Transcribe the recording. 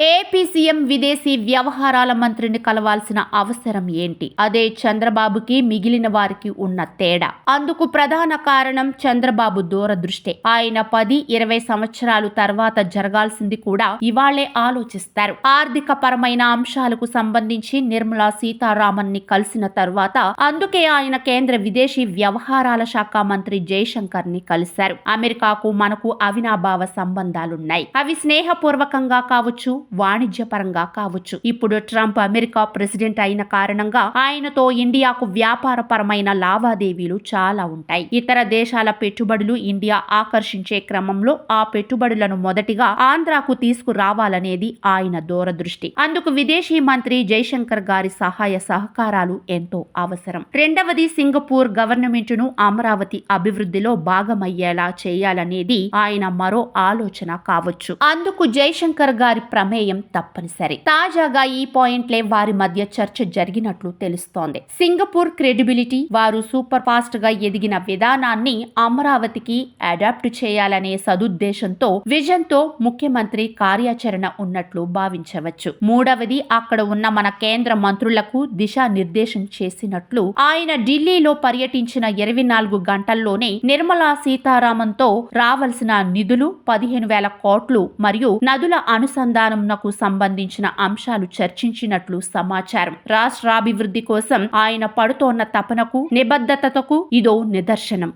AP CM విదేశీ వ్యవహారాల మంత్రిని కలవాల్సిన అవసరం ఏంటి? అదే చంద్రబాబుకి మిగిలిన వారికి ఉన్న తేడా. అందుకు ప్రధాన కారణం చంద్రబాబు దూరదృష్టే. ఆయన పది ఇరవై సంవత్సరాలు తర్వాత జరగాల్సింది కూడా ఇవాళే ఆలోచిస్తారు. ఆర్థిక పరమైన అంశాలకు సంబంధించి నిర్మలా సీతారామన్ని కలిసిన తర్వాత అందుకే ఆయన కేంద్ర విదేశీ వ్యవహారాల శాఖ మంత్రి జయశంకర్ని కలిశారు. అమెరికాకు మనకు అవినాభావ సంబంధాలున్నాయి. అవి స్నేహపూర్వకంగా కావచ్చు వాణిజ్యపరంగా కావచ్చు. ఇప్పుడు ట్రంప్ అమెరికా ప్రెసిడెంట్ అయిన కారణంగా ఆయనతో ఇండియాకు వ్యాపారపరమైన లావాదేవీలు చాలా ఉంటాయి. ఇతర దేశాల పెట్టుబడులు ఇండియా ఆకర్షించే క్రమంలో ఆ పెట్టుబడులను మొదటిగా ఆంధ్రాకు తీసుకురావాలనేది ఆయన దూరదృష్టి. అందుకు విదేశీ మంత్రి జైశంకర్ గారి సహాయ సహకారాలు ఎంతో అవసరం. రెండవది సింగపూర్ గవర్నమెంట్ను అమరావతి అభివృద్ధిలో భాగమయ్యేలా చేయాలనేది ఆయన మరో ఆలోచన కావచ్చు. అందుకు జైశంకర్ గారి ప్రమేయం తప్పనిసరి. తాజాగా ఈ పాయింట్లే వారి మధ్య చర్చ జరిగినట్లు తెలుస్తోంది. సింగపూర్ క్రెడిబిలిటీ వారు సూపర్ ఫాస్ట్గా ఎదిగిన విధానాన్ని అమరావతికి అడాప్ట్ చేయాలనే సదుద్దేశంతో విజన్తో ముఖ్యమంత్రి కార్యాచరణ ఉన్నట్లు భావించవచ్చు. మూడవది అక్కడ ఉన్న మన కేంద్ర మంత్రులకు దిశానిర్దేశం చేసినట్లు ఆయన ఢిల్లీలో పర్యటించిన ఇరవై నాలుగు గంటల్లోనే నిర్మలా సీతారామన్తో రావాల్సిన నిధులు పదిహేను వేల కోట్లు మరియు నదుల అనుసంధానం అనుసంధానంకు సంబంధించిన అంశాలు చర్చించినట్లు సమాచారం. రాష్ట్రాభివృద్ధి కోసం ఆయన పడుతోన్న తపనకు నిబద్ధతకు ఇదో నిదర్శనం.